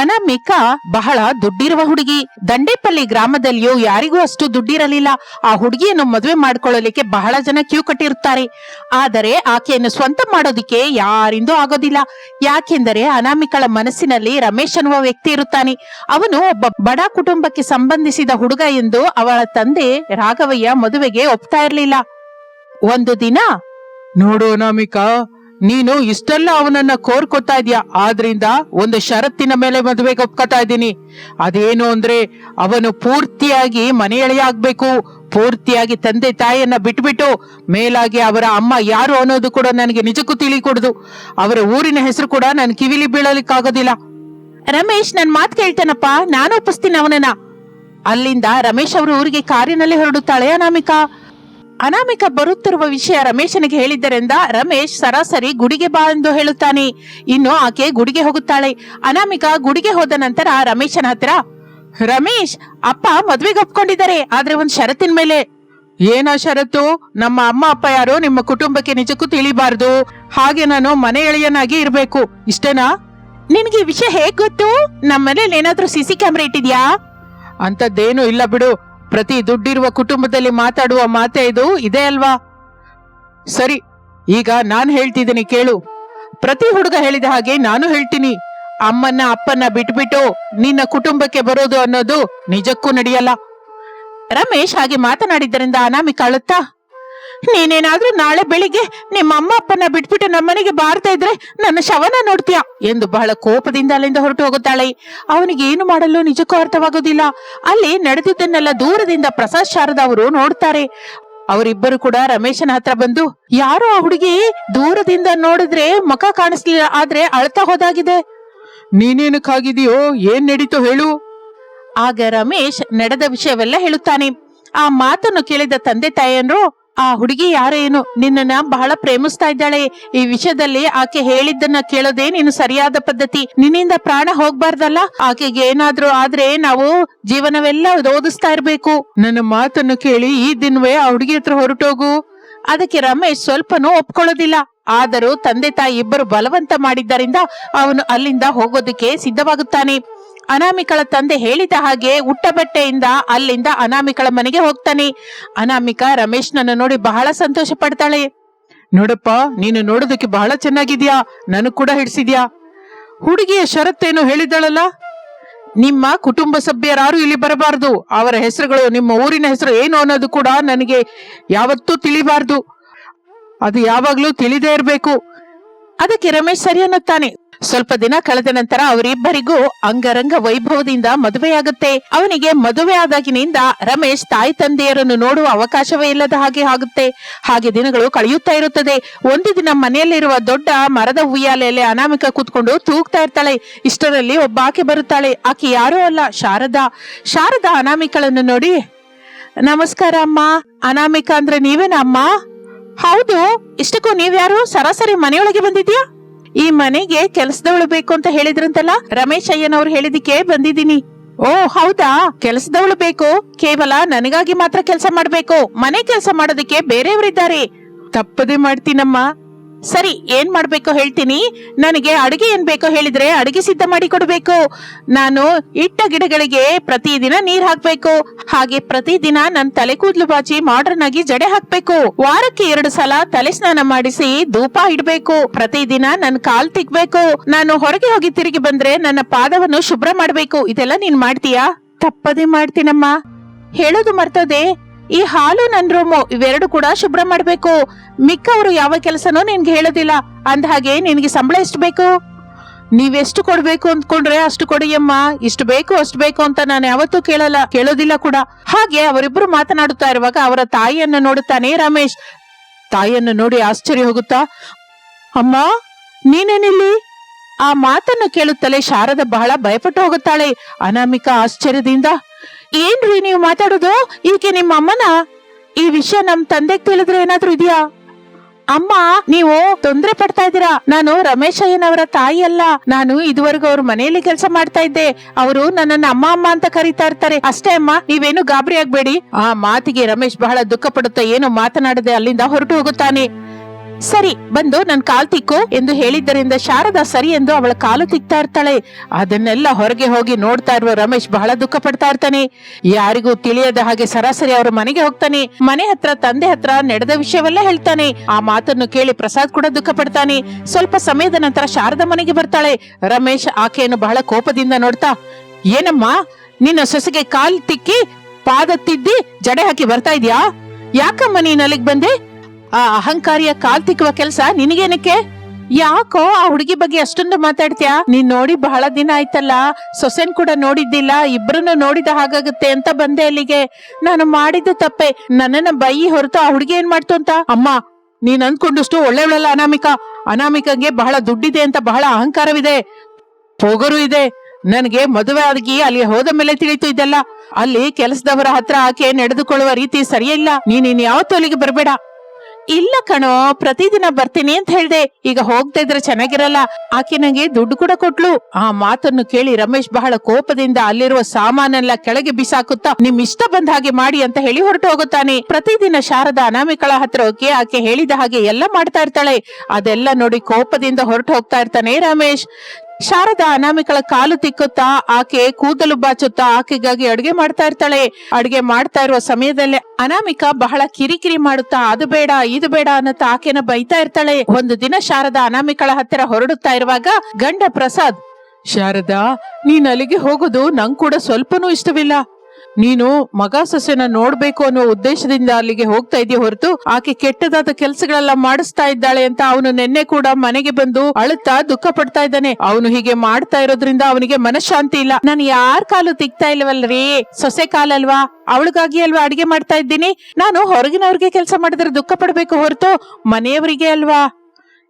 ಅನಾಮಿಕಾ ಬಹಳ ದುಡ್ಡಿರುವ ಹುಡುಗಿ. ದಂಡೇಪಲ್ಲಿ ಗ್ರಾಮದಲ್ಲಿಯೂ ಯಾರಿಗೂ ಅಷ್ಟು ದುಡ್ಡಿರಲಿಲ್ಲ. ಆ ಹುಡುಗಿಯನ್ನು ಮದುವೆ ಮಾಡಿಕೊಳ್ಳಲಿಕ್ಕೆ ಬಹಳ ಜನ ಕ್ಯೂ ಕಟ್ಟಿರುತ್ತಾರೆ. ಆದರೆ ಆಕೆಯನ್ನು ಸ್ವಂತ ಮಾಡೋದಿಕ್ಕೆ ಯಾರಿಂದೂ ಆಗೋದಿಲ್ಲ. ಯಾಕೆಂದರೆ ಅನಾಮಿಕಳ ಮನಸ್ಸಿನಲ್ಲಿ ರಮೇಶ್ ಅನ್ನುವ ವ್ಯಕ್ತಿ ಇರುತ್ತಾನೆ. ಅವನು ಒಬ್ಬ ಬಡ ಕುಟುಂಬಕ್ಕೆ ಸಂಬಂಧಿಸಿದ ಹುಡುಗ ಎಂದು ಅವಳ ತಂದೆ ರಾಘವಯ್ಯ ಮದುವೆಗೆ ಒಪ್ತಾ ಇರಲಿಲ್ಲ. ಒಂದು ದಿನ, ನೋಡು ಅನಾಮಿಕಾ ನೀನು ಇಷ್ಟೆಲ್ಲ ಅವನನ್ನ ಕೋರ್ಕೊತಾ ಇದೀಯ? ಆದ್ರಿಂದ ಒಂದು ಷರತ್ತಿನ ಮೇಲೆ ಮದುವೆಗೆ ಒಪ್ಕೋತಾ ಇದ್ದೀನಿ. ಅದೇನು ಅಂದ್ರೆ ಅವನು ಪೂರ್ತಿಯಾಗಿ ಮನೆಯಳೆಯ ಆಗ್ಬೇಕು. ಪೂರ್ತಿಯಾಗಿ ತಂದೆ ತಾಯಿಯನ್ನ ಬಿಟ್ಬಿಟ್ಟು ಮೇಲಾಗಿ ಅವರ ಅಮ್ಮ ಯಾರು ಅನ್ನೋದು ಕೂಡ ನನಗೆ ನಿಜಕ್ಕೂ ತಿಳಿಕೊಡುದು. ಅವರ ಊರಿನ ಹೆಸರು ಕೂಡ ನನ್ ಕಿವಿಲಿ ಬೀಳಲಿಕ್ಕಾಗೋದಿಲ್ಲ. ರಮೇಶ್, ನನ್ ಮಾತು ಕೇಳ್ತೇನಪ್ಪ? ನಾನು ಒಪ್ಪಿಸ್ತೀನಿ ಅವನನ್ನ. ಅಲ್ಲಿಂದ ರಮೇಶ್ ಅವರು ಊರಿಗೆ ಕಾರಿನಲ್ಲಿ ಹೊರಡುತ್ತಾಳೆ ಅನಾಮಿಕಾ ಅನಾಮಿಕ ಬರುತ್ತಿರುವ ವಿಷಯ ರಮೇಶನಿಗೆ ಹೇಳಿದ್ದರಿಂದ ರಮೇಶ್ ಸರಾಸರಿ ಗುಡಿಗೆ ಬಾ ಎಂದು ಹೇಳುತ್ತಾನೆ. ಇನ್ನು ಆಕೆ ಗುಡಿಗೆ ಹೋಗುತ್ತಾಳೆ. ಅನಾಮಿಕ ಗುಡಿಗೆ ಹೋದ ನಂತರ ರಮೇಶನ ಹತ್ತಿರ ರಮೇಶ್, ಅಪ್ಪ ಮದ್ವೆಗೆ ಒಪ್ಕೊಂಡಿದ್ದಾರೆ. ಆದ್ರೆ ಒಂದ್ ಷರತ್ತಿನ ಮೇಲೆ. ಏನ ಷರತ್ತು? ನಮ್ಮ ಅಮ್ಮ, ಅಪ್ಪ ಯಾರು ನಿಮ್ಮ ಕುಟುಂಬಕ್ಕೆ ನಿಜಕ್ಕೂ ತಿಳಿಬಾರ್ದು. ಹಾಗೆ ನಾನು ಮನೆ ಎಳೆಯನಾಗಿ ಇರಬೇಕು. ಇಷ್ಟೇನಾ? ನಿನಗೆ ವಿಷಯ ಹೇಗ್ ಗೊತ್ತು? ನಮ್ಮ ಮನೇಲಿ ಏನಾದ್ರೂ ಸಿಸಿ ಕ್ಯಾಮ್ರಾ ಇಟ್ಟಿದ್ಯಾ? ಅಂತದ್ದೇನು ಇಲ್ಲ ಬಿಡು. ಪ್ರತಿ ದುಡ್ಡಿರುವ ಕುಟುಂಬದಲ್ಲಿ ಮಾತಾಡುವ ಮಾತೇ ಇದು? ಇದೆ ಅಲ್ವಾ? ಸರಿ, ಈಗ ನಾನು ಹೇಳ್ತಿದ್ದೀನಿ ಕೇಳು. ಪ್ರತಿ ಹುಡುಗ ಹೇಳಿದ ಹಾಗೆ ನಾನು ಹೇಳ್ತೀನಿ. ಅಮ್ಮನ್ನ, ಅಪ್ಪನ್ನ ಬಿಟ್ಬಿಟ್ಟು ನಿನ್ನ ಕುಟುಂಬಕ್ಕೆ ಬರೋದು ಅನ್ನೋದು ನಿಜಕ್ಕೂ ನಡೆಯಲ್ಲ. ರಮೇಶ್ ಹಾಗೆ ಮಾತನಾಡಿದ್ದರಿಂದ ಅನಾಮಿಕ ಅಳುತ್ತಾ? ನೀನೇನಾದ್ರೂ ನಾಳೆ ಬೆಳಿಗ್ಗೆ ನಿಮ್ಮ ಅಮ್ಮ ಅಪ್ಪನ ಬಿಟ್ಬಿಟ್ಟು ನಮ್ಮನೆಗೆ ಬಾರ್ತಾ ಇದ್ರೆ ನನ್ನ ಶವನ ನೋಡ್ತೀಯ? ಎಂದು ಬಹಳ ಕೋಪದಿಂದ ಅಲ್ಲಿಂದ ಹೊರಟು ಹೋಗುತ್ತಾಳೆ. ಅವನಿಗೆ ಏನು ಮಾಡಲು ನಿಜಕ್ಕೂ ಅರ್ಥವಾಗೋದಿಲ್ಲ ಅಲ್ಲಿ ನಡೆದಿದ್ದನ್ನೆಲ್ಲ ದೂರದಿಂದ ಪ್ರಸಾದ್ ಶಾರದ ಅವರು ನೋಡ್ತಾರೆ. ಅವರಿಬ್ಬರು ಕೂಡ ರಮೇಶನ ಹತ್ರ ಬಂದು, ಯಾರೋ ಆ ಹುಡುಗಿ ದೂರದಿಂದ ನೋಡಿದ್ರೆ ಮುಖ ಕಾಣಿಸ್ಲಿಲ್ಲ, ಆದ್ರೆ ಅಳ್ತಾ ಹೋದಾಗಿದೆ. ನೀನೇನಕ್ಕಾಗಿದೆಯೋ ಏನ್ ನಡೀತೋ ಹೇಳು. ಆಗ ರಮೇಶ್ ನಡೆದ ವಿಷಯವೆಲ್ಲ ಹೇಳುತ್ತಾನೆ. ಆ ಮಾತನ್ನು ಕೇಳಿದ ತಂದೆ ತಾಯಿಯನ್ರು ಆ ಹುಡುಗಿ ಯಾರೇನು ನಿನ್ನ ಬಹಳ ಪ್ರೇಮಿಸ್ತಾ ಇದ್ದಾಳೆ. ಈ ವಿಷಯದಲ್ಲಿ ಆಕೆ ಹೇಳಿದ್ದನ್ನ ಕೇಳೋದೇ ನೀನು ಸರಿಯಾದ ಪದ್ಧತಿ. ನಿನ್ನಿಂದ ಪ್ರಾಣ ಹೋಗ್ಬಾರ್ದಲ್ಲ? ಆಕೆಗೆ ಏನಾದ್ರೂ ಆದ್ರೆ ನಾವು ಜೀವನವೆಲ್ಲ ಓದಿಸ್ತಾ ಇರ್ಬೇಕು. ನನ್ನ ಮಾತನ್ನು ಕೇಳಿ ಈ ದಿನವೇ ಆ ಹುಡುಗಿ ಹತ್ರ ಹೊರಟೋಗು. ಅದಕ್ಕೆ ರಮೇಶ್ ಸ್ವಲ್ಪನೂ ಒಪ್ಕೊಳ್ಳೋದಿಲ್ಲ. ಆದರೂ ತಂದೆ ತಾಯಿ ಇಬ್ಬರು ಬಲವಂತ ಮಾಡಿದ್ದರಿಂದ ಅವನು ಅಲ್ಲಿಂದ ಹೋಗೋದಕ್ಕೆ ಸಿದ್ಧವಾಗುತ್ತಾನೆ. ಅನಾಮಿಕಳ ತಂದೆ ಹೇಳಿದ ಹಾಗೆ ಉಟ್ಟಬಟ್ಟೆಯಿಂದ ಅಲ್ಲಿಂದ ಅನಾಮಿಕಳ ಮನೆಗೆ ಹೋಗ್ತಾನೆ. ಅನಾಮಿಕ ರಮೇಶ್ನನ್ನ ನೋಡಿ ಬಹಳ ಸಂತೋಷ ಪಡ್ತಾಳೆ. ನೋಡಪ್ಪ, ನೀನು ನೋಡೋದಕ್ಕೆ ಬಹಳ ಚೆನ್ನಾಗಿದ್ಯಾ? ನನಗ್ ಕೂಡ ಹಿಡಿಸಿದ್ಯಾ? ಹುಡುಗಿಯ ಷರತ್ತೇನು ಹೇಳಿದಳಲ್ಲ ನಿಮ್ಮ ಕುಟುಂಬ ಸಭ್ಯರಾರು ಇಲ್ಲಿ ಬರಬಾರದು. ಅವರ ಹೆಸರುಗಳು ನಿಮ್ಮ ಊರಿನ ಹೆಸರು ಏನು ಅನ್ನೋದು ಕೂಡ ನನಗೆ ಯಾವತ್ತೂ ತಿಳಿಬಾರ್ದು. ಅದು ಯಾವಾಗ್ಲೂ ತಿಳಿದೇ ಇರಬೇಕು. ಅದಕ್ಕೆ ರಮೇಶ್ ಸರಿ ಅನ್ನುತ್ತಾನೆ. ಸ್ವಲ್ಪ ದಿನ ಕಳೆದ ನಂತರ ಅವರಿಬ್ಬರಿಗೂ ಅಂಗರಂಗ ವೈಭವದಿಂದ ಮದುವೆಯಾಗುತ್ತೆ. ಅವನಿಗೆ ಮದುವೆ ಆದಾಗಿನಿಂದ ರಮೇಶ್ ತಾಯಿ ತಂದೆಯರನ್ನು ನೋಡುವ ಅವಕಾಶವೇ ಇಲ್ಲದ ಹಾಗೆ ಆಗುತ್ತೆ. ಹಾಗೆ ದಿನಗಳು ಕಳೆಯುತ್ತಾ ಇರುತ್ತದೆ. ಒಂದು ದಿನ ಮನೆಯಲ್ಲಿರುವ ದೊಡ್ಡ ಮರದ ಉಯ್ಯಾಲೆಯಲ್ಲಿ ಅನಾಮಿಕ ಕೂತ್ಕೊಂಡು ತೂಗ್ತಾ ಇರ್ತಾಳೆ. ಇಷ್ಟರಲ್ಲಿ ಒಬ್ಬ ಆಕೆ ಬರುತ್ತಾಳೆ. ಆಕೆ ಯಾರೂ ಅಲ್ಲ, ಶಾರದಾ. ಶಾರದಾ ಅನಾಮಿಕಳನ್ನು ನೋಡಿ, ನಮಸ್ಕಾರ ಅಮ್ಮ. ಅನಾಮಿಕ ಅಂದ್ರೆ ನೀವೇನಾ ಅಮ್ಮ? ಹೌದು, ಇಷ್ಟಕ್ಕೂ ನೀವ್ಯಾರು? ಸರಾಸರಿ ಮನೆಯೊಳಗೆ ಬಂದಿದ್ಯಾ? ಈ ಮನೆಗೆ ಕೆಲಸದವಳು ಬೇಕು ಅಂತ ಹೇಳಿದ್ರಂತಲ್ಲ? ರಮೇಶ್ ಅಯ್ಯನವ್ರು ಹೇಳಿದಕ್ಕೆ ಬಂದಿದ್ದೀನಿ. ಓ, ಹೌದಾ? ಕೆಲಸದವಳು ಬೇಕು. ಕೇವಲ ನನಗಾಗಿ ಮಾತ್ರ ಕೆಲಸ ಮಾಡ್ಬೇಕು. ಮನೆ ಕೆಲಸ ಮಾಡೋದಕ್ಕೆ ಬೇರೆಯವರಿದ್ದಾರೆ. ತಪ್ಪದೆ ಮಾಡ್ತೀನಮ್ಮ. ಸರಿ, ಏನ್ ಮಾಡ್ಬೇಕು ಹೇಳ್ತೀನಿ. ನನಗೆ ಅಡಿಗೆ ಏನ್ ಬೇಕೋ ಹೇಳಿದ್ರೆ ಅಡಿಗೆ ಸಿದ್ಧ ಮಾಡಿ ಕೊಡಬೇಕು. ನಾನು ಇಟ್ಟ ಗಿಡಗಳಿಗೆ ಪ್ರತಿದಿನ ನೀರ್ ಹಾಕ್ಬೇಕು. ಹಾಗೆ ಪ್ರತಿದಿನ ನನ್ ತಲೆ ಕೂದಲು ಬಾಚಿ ಮಾಡರ್ನ್ ಆಗಿ ಜಡೆ ಹಾಕ್ಬೇಕು. ವಾರಕ್ಕೆ ಎರಡು ಸಲ ತಲೆ ಸ್ನಾನ ಮಾಡಿಸಿ ಧೂಪ ಇಡ್ಬೇಕು. ಪ್ರತಿದಿನ ನನ್ ಕಾಲ್ ತಿಕ್ಬೇಕು. ನಾನು ಹೊರಗೆ ಹೋಗಿ ತಿರುಗಿ ಬಂದ್ರೆ ನನ್ನ ಪಾದವನ್ನು ಶುಭ್ರ ಮಾಡ್ಬೇಕು. ಇದೆಲ್ಲ ನೀನ್ ಮಾಡ್ತೀಯಾ? ತಪ್ಪದೇ ಮಾಡ್ತೀನಮ್ಮ. ಹೇಳೋದು ಮರ್ತೋದೆ. ಈ ಹಾಲು ನನ್ ರೂಮು, ಇವೆರಡು ಕೂಡ ಶುಭ್ರ ಮಾಡ್ಬೇಕು. ಮಿಕ್ಕವರು ಯಾವ ಕೆಲಸನೂ ನಿನ್ಗೆ ಹೇಳೋದಿಲ್ಲ. ಅಂದ ಹಾಗೆ ನಿನ್ಗೆ ಸಂಬಳ ಎಷ್ಟು ಬೇಕು? ನೀವೆಷ್ಟು ಕೊಡ್ಬೇಕು ಅಂದ್ಕೊಂಡ್ರೆ ಅಷ್ಟು ಕೊಡಿಯಮ್ಮ ಇಷ್ಟು ಬೇಕು, ಅಷ್ಟು ಬೇಕು ಅಂತ ನಾನು ಯಾವತ್ತೂ ಕೇಳಲ್ಲ, ಕೇಳೋದಿಲ್ಲ ಕೂಡ. ಹಾಗೆ ಅವರಿಬ್ರು ಮಾತನಾಡುತ್ತಾ ಇರುವಾಗ ಅವರ ತಾಯಿಯನ್ನು ನೋಡುತ್ತಾನೆ ರಮೇಶ್. ತಾಯಿಯನ್ನು ನೋಡಿ ಆಶ್ಚರ್ಯ ಹೋಗುತ್ತಾ, ಅಮ್ಮ, ನೀನೇನಿಲ್ಲಿ? ಆ ಮಾತನ್ನು ಕೇಳುತ್ತಲೇ ಶಾರದ ಬಹಳ ಭಯಪಟ್ಟು ಹೋಗುತ್ತಾಳೆ. ಅನಾಮಿಕ ಆಶ್ಚರ್ಯದಿಂದ ಏನ್ರಿ ನೀವು ಮಾತಾಡೋದು? ಈಕೆ ನಿಮ್ಮ ಅಮ್ಮನ? ಈ ವಿಷಯ ನಮ್ ತಂದೆಗ್ ತಿಳಿದ್ರೆ ಏನಾದ್ರೂ ಇದೆಯಾ? ಅಮ್ಮ, ನೀವು ತೊಂದ್ರೆ ಪಡ್ತಾ ಇದ್ದೀರಾ? ನಾನು ರಮೇಶ್ ಅಯ್ಯನವರ ತಾಯಿ ಅಲ್ಲ. ನಾನು ಇದುವರೆಗೂ ಅವ್ರ ಮನೆಯಲ್ಲಿ ಕೆಲಸ ಮಾಡ್ತಾ ಇದ್ದೆ. ಅವರು ನನ್ನನ್ನ ಅಮ್ಮ ಅಮ್ಮ ಅಂತ ಕರೀತಾ ಇರ್ತಾರೆ. ಅಷ್ಟೇ ಅಮ್ಮ, ನೀವೇನು ಗಾಬರಿ ಆಗ್ಬೇಡಿ. ಆ ಮಾತಿಗೆ ರಮೇಶ್ ಬಹಳ ದುಃಖ ಪಡುತ್ತಾ ಏನು ಮಾತನಾಡದೆ ಅಲ್ಲಿಂದ ಹೊರಟು ಹೋಗುತ್ತಾನೆ. ಸರಿ, ಬಂದು ನನ್ ಕಾಲ್ ತಿಕ್ಕು ಎಂದು ಹೇಳಿದ್ದರಿಂದ ಶಾರದಾ ಸರಿ ಎಂದು ಅವಳ ಕಾಲು ತಿಕ್ತಾ ಇರ್ತಾಳೆ. ಅದನ್ನೆಲ್ಲ ಹೊರಗೆ ಹೋಗಿ ನೋಡ್ತಾ ಇರುವ ರಮೇಶ್ ಬಹಳ ದುಃಖ ಪಡ್ತಾ ಇರ್ತಾನೆ. ಯಾರಿಗೂ ತಿಳಿಯದ ಹಾಗೆ ಸರಾಸರಿ ಅವರ ಮನೆಗೆ ಹೋಗ್ತಾನೆ. ಮನೆ ಹತ್ರ, ತಂದೆ ಹತ್ರ ನಡೆದ ವಿಷಯವೆಲ್ಲ ಹೇಳ್ತಾನೆ. ಆ ಮಾತನ್ನು ಕೇಳಿ ಪ್ರಸಾದ್ ಕೂಡ ದುಃಖ ಪಡ್ತಾನೆ. ಸ್ವಲ್ಪ ಸಮಯದ ನಂತರ ಶಾರದಾ ಮನೆಗೆ ಬರ್ತಾಳೆ. ರಮೇಶ್ ಆಕೆಯನ್ನು ಬಹಳ ಕೋಪದಿಂದ ನೋಡ್ತಾ, ಏನಮ್ಮ, ನಿನ್ನ ಸೊಸೆಗೆ ಕಾಲ್ ತಿಕ್ಕಿ ಪಾದ ತಿದ್ದಿ ಜಡೆ ಹಾಕಿ ಬರ್ತಾ ಇದ್ಯಾ? ಯಾಕಮ್ಮ ನೀನ್ ಅಲ್ಲಿಗೆ ಬಂದೆ? ಆ ಅಹಂಕಾರಿಯ ಕಾಲ್ ತಿಕ್ಕುವ ಕೆಲಸ ನಿನಗೇನಕ್ಕೆ? ಯಾಕೋ ಆ ಹುಡುಗಿ ಬಗ್ಗೆ ಅಷ್ಟೊಂದು ಮಾತಾಡ್ತೀಯಾ? ನೀನ್ ನೋಡಿ ಬಹಳ ದಿನ ಆಯ್ತಲ್ಲ, ಸೊಸೆನ್ ಕೂಡ ನೋಡಿದ್ದಿಲ್ಲ ಇಬ್ರನ್ನ ನೋಡಿದ ಹಾಗಾಗುತ್ತೆ ಅಂತ ಬಂದೆ ಅಲ್ಲಿಗೆ. ನಾನು ಮಾಡಿದ್ದು ತಪ್ಪೆ, ನನ್ನನ್ನ ಬೈ ಹೊರತು ಆ ಹುಡುಗಿ ಏನ್ ಮಾಡ್ತು ಅಂತ? ಅಮ್ಮ, ನೀನ್ ಅಂದ್ಕೊಂಡಷ್ಟು ಒಳ್ಳೆಯವಳಲ್ಲ ಅನಾಮಿಕ. ಅನಾಮಿಕಂಗೆ ಬಹಳ ದುಡ್ಡಿದೆ ಅಂತ ಬಹಳ ಅಹಂಕಾರವಿದೆ. ಪೊಗರು ಇದೆ. ನನಗೆ ಮದುವೆ ಆಗಿ ಅಲ್ಲಿ ಹೋದ ಮೇಲೆ ತಿಳಿತು ಇದೆಲ್ಲ. ಅಲ್ಲಿ ಕೆಲಸದವರ ಹತ್ರ ಆಕೆ ನಡೆದುಕೊಳ್ಳುವ ರೀತಿ ಸರಿಯಿಲ್ಲ ನೀನ್ ಇನ್ ಯಾವತ್ತೂ ಅಲ್ಲಿಗೆ ಬರಬೇಡ. ಇಲ್ಲ ಕಣೋ, ಪ್ರತಿದಿನ ಬರ್ತೀನಿ ಅಂತ ಹೇಳ್ದೆ. ಈಗ ಹೋಗ್ತಾ ಇದ್ರೆ ಚೆನ್ನಾಗಿರಲ್ಲ. ಆಕೆ ನಂಗೆ ದುಡ್ಡು ಕೂಡ ಕೊಟ್ಲು. ಆ ಮಾತನ್ನು ಕೇಳಿ ರಮೇಶ್ ಬಹಳ ಕೋಪದಿಂದ ಅಲ್ಲಿರುವ ಸಾಮಾನೆಲ್ಲ ಕೆಳಗೆ ಬಿಸಾಕುತ್ತಾ, ನಿಮ್ ಇಷ್ಟ ಬಂದ ಹಾಗೆ ಮಾಡಿ ಅಂತ ಹೇಳಿ ಹೊರಟು ಹೋಗುತ್ತಾನೆ. ಪ್ರತಿದಿನ ಶಾರದ ಅನಾಮಿಕಳ ಹತ್ರ ಹೋಗಿ ಆಕೆ ಹೇಳಿದ ಹಾಗೆ ಎಲ್ಲ ಮಾಡ್ತಾ ಇರ್ತಾಳೆ. ಅದೆಲ್ಲ ನೋಡಿ ಕೋಪದಿಂದ ಹೊರಟು ಹೋಗ್ತಾ ಇರ್ತಾನೆ ರಮೇಶ್. ಶಾರದ ಅನಾಮಿಕಳ ಕಾಲು ತಿಕ್ಕುತ್ತಾ ಆಕೆ ಕೂದಲು ಬಾಚುತ್ತಾ ಆಕೆಗಾಗಿ ಅಡುಗೆ ಮಾಡ್ತಾ ಇರ್ತಾಳೆ. ಅಡುಗೆ ಮಾಡ್ತಾ ಇರುವ ಸಮಯದಲ್ಲಿ ಅನಾಮಿಕ ಬಹಳ ಕಿರಿಕಿರಿ ಮಾಡುತ್ತಾ, ಅದು ಬೇಡ, ಇದು ಬೇಡ ಅನ್ನತ್ತ ಆಕೆನ ಬೈತಾ ಇರ್ತಾಳೆ. ಒಂದು ದಿನ ಶಾರದ ಅನಾಮಿಕಳ ಹತ್ತಿರ ಹೊರಡುತ್ತಾ ಇರುವಾಗ ಗಂಡ ಪ್ರಸಾದ್, ಶಾರದಾ, ನೀನ್ ಅಲ್ಲಿಗೆ ಹೋಗೋದು ನಂಗ್ ಕೂಡ ಸ್ವಲ್ಪನೂ ಇಷ್ಟವಿಲ್ಲ. ನೀನು ಮಗ ಸೊಸೆನ ನೋಡ್ಬೇಕು ಅನ್ನೋ ಉದ್ದೇಶದಿಂದ ಅಲ್ಲಿಗೆ ಹೋಗ್ತಾ ಇದೆಯಾ ಹೊರತು ಆಕೆ ಕೆಟ್ಟದಾದ ಕೆಲಸಗಳೆಲ್ಲ ಮಾಡಿಸ್ತಾ ಇದ್ದಾಳೆ ಅಂತ ಅವನು ನಿನ್ನೆ ಕೂಡ ಮನೆಗೆ ಬಂದು ಅಳುತ್ತಾ ದುಃಖ ಪಡ್ತಾ ಇದ್ದಾನೆ. ಅವನು ಹೀಗೆ ಮಾಡ್ತಾ ಇರೋದ್ರಿಂದ ಅವನಿಗೆ ಮನಃಶಾಂತಿ ಇಲ್ಲ. ನಾನು ಯಾರ್ ಕಾಲು ತಿಕ್ತಾ ಇಲ್ವಲ್ರಿ? ಸೊಸೆ ಕಾಲಲ್ವಾ? ಅವಳಿಗಾಗಿ ಅಲ್ವಾ ಅಡಿಗೆ ಮಾಡ್ತಾ ಇದ್ದೀನಿ? ನಾನು ಹೊರಗಿನವ್ರಿಗೆ ಕೆಲಸ ಮಾಡಿದ್ರೆ ದುಃಖ ಪಡ್ಬೇಕು ಹೊರತು ಮನೆಯವರಿಗೆ ಅಲ್ವಾ?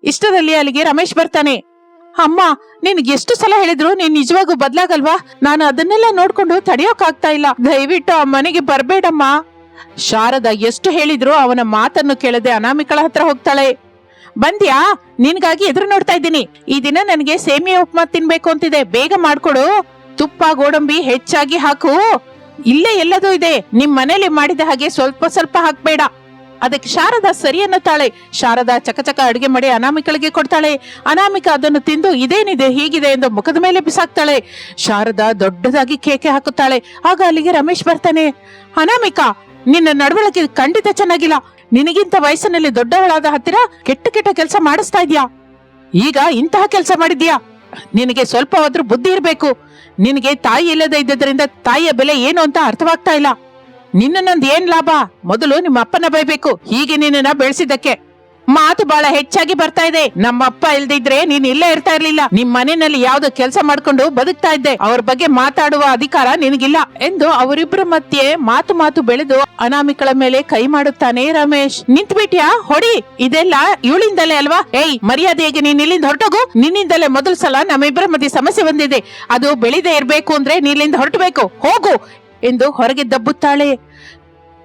ಇಷ್ಟದಲ್ಲಿ ಅಲ್ಲಿಗೆ ರಮೇಶ್ ಬರ್ತಾನೆ. ಅಮ್ಮ ನಿನ್ಗೆ ಎಷ್ಟು ಸಲ ಹೇಳಿದ್ರು ನೀನ್ ನಿಜವಾಗೂ ಬದ್ಲಾಗಲ್ವಾ? ನಾನು ಅದನ್ನೆಲ್ಲ ನೋಡ್ಕೊಂಡು ತಡೆಯೋಕಾಗ್ತಾ ಇಲ್ಲ. ದಯವಿಟ್ಟು ಆ ಮನೆಗೆ ಬರ್ಬೇಡಮ್ಮ. ಶಾರದಾ ಎಷ್ಟು ಹೇಳಿದ್ರು ಅವನ ಮಾತನ್ನು ಕೇಳದೆ ಅನಾಮಿಕಳ ಹತ್ರ ಹೋಗ್ತಾಳೆ. ಬಂದ್ಯಾ? ನಿನ್ಗಾಗಿ ಎದುರು ನೋಡ್ತಾ ಇದ್ದೀನಿ. ಈ ದಿನ ನನಗೆ ಸೇಮಿಯ ಉಪ್ಮಾ ತಿನ್ಬೇಕು ಅಂತಿದೆ. ಬೇಗ ಮಾಡ್ಕೊಡು. ತುಪ್ಪ, ಗೋಡಂಬಿ ಹೆಚ್ಚಾಗಿ ಹಾಕು. ಇಲ್ಲೇ ಎಲ್ಲದೂ ಇದೆ. ನಿಮ್ ಮನೇಲಿ ಮಾಡಿದ ಹಾಗೆ ಸ್ವಲ್ಪ ಸ್ವಲ್ಪ ಹಾಕ್ಬೇಡ. ಅದಕ್ಕೆ ಶಾರದಾ ಸರಿ ಅನ್ನುತ್ತಾಳೆ. ಶಾರದಾ ಚಕಚಕ ಅಡುಗೆ ಮಾಡಿ ಅನಾಮಿಕಳಿಗೆ ಕೊಡ್ತಾಳೆ. ಅನಾಮಿಕ ಅದನ್ನು ತಿಂದು ಇದೇನಿದೆ, ಹೀಗಿದೆ ಎಂದು ಮುಖದ ಮೇಲೆ ಬಿಸಾಕ್ತಾಳೆ. ಶಾರದಾ ದೊಡ್ಡದಾಗಿ ಕೇಕೆ ಹಾಕುತ್ತಾಳೆ. ಆಗ ಅಲ್ಲಿಗೆ ರಮೇಶ್ ಬರ್ತಾನೆ. ಅನಾಮಿಕ, ನಿನ್ನ ನಡವಳಿಕೆ ಖಂಡಿತ ಚೆನ್ನಾಗಿಲ್ಲ. ನಿನಗಿಂತ ವಯಸ್ಸಿನಲ್ಲಿ ದೊಡ್ಡವಳಾದ ಹತ್ತಿರ ಕೆಟ್ಟ ಕೆಟ್ಟ ಕೆಲಸ ಮಾಡಿಸ್ತಾ ಇದ್ಯಾ? ಈಗ ಇಂತಹ ಕೆಲಸ ಮಾಡಿದ್ಯಾ? ನಿನಗೆ ಸ್ವಲ್ಪವಾದ್ರೂ ಬುದ್ಧಿ ಇರಬೇಕು. ನಿನಗೆ ತಾಯಿ ಇಲ್ಲದೆ ಇದ್ದರಿಂದ ತಾಯಿಯ ಬೆಲೆ ಏನು ಅಂತ ಅರ್ಥವಾಗ್ತಾ ಇಲ್ಲ. ನಿನ್ನನ್ನೊಂದ್ ಏನ್ ಲಾಭ? ಮೊದಲು ನಿಮ್ಮ ಅಪ್ಪನ ಬೈಬೇಕು. ಹೀಗೆ ನಿನ್ನ ಬೆಳೆಸಿದ್ದಕ್ಕೆ. ಮಾತು ಬಹಳ ಹೆಚ್ಚಾಗಿ ಬರ್ತಾ ಇದೆ. ನಮ್ಮ ಅಪ್ಪ ಇಲ್ದಿದ್ರೆ ನೀನ್ ಇಲ್ಲೇ ಇರ್ತಾ ಇರ್ಲಿಲ್ಲ. ನಿಮ್ ಮನೆಯಲ್ಲಿ ಯಾವ್ದೋ ಕೆಲಸ ಮಾಡ್ಕೊಂಡು ಬದುಕ್ತಾ ಇದ್ದೆ. ಅವ್ರ ಬಗ್ಗೆ ಮಾತಾಡುವ ಅಧಿಕಾರ ನಿನಗಿಲ್ಲ ಎಂದು ಅವರಿಬ್ಬರ ಮಧ್ಯೆ ಮಾತು ಮಾತು ಬೆಳೆದು ಅನಾಮಿಕಳ ಮೇಲೆ ಕೈ ಮಾಡುತ್ತಾನೆ ರಮೇಶ್. ನಿಂತ್ಬಿಟ್ಯಾ ಹೊಡಿ. ಇದೆಲ್ಲ ಇವಳಿಂದಲೇ ಅಲ್ವಾ? ಏಯ್ ಮರ್ಯಾದೆಗೆ ನೀನ್ ಇಲ್ಲಿಂದ ಹೊರಟೋಗು? ನಿನ್ನಿಂದಲೇ ಮೊದಲ ಸಲ ನಮ್ಮಿಬ್ಬರ ಮಧ್ಯೆ ಸಮಸ್ಯೆ ಬಂದಿದೆ. ಅದು ಬೆಳಿದೆ ಇರ್ಬೇಕು ಅಂದ್ರೆ ನೀಲಿಂದ ಹೊರಟಬೇಕು. ಹೋಗು ಎಂದು ಹೊರಗೆ ದಬ್ಬುತ್ತಾಳೆ.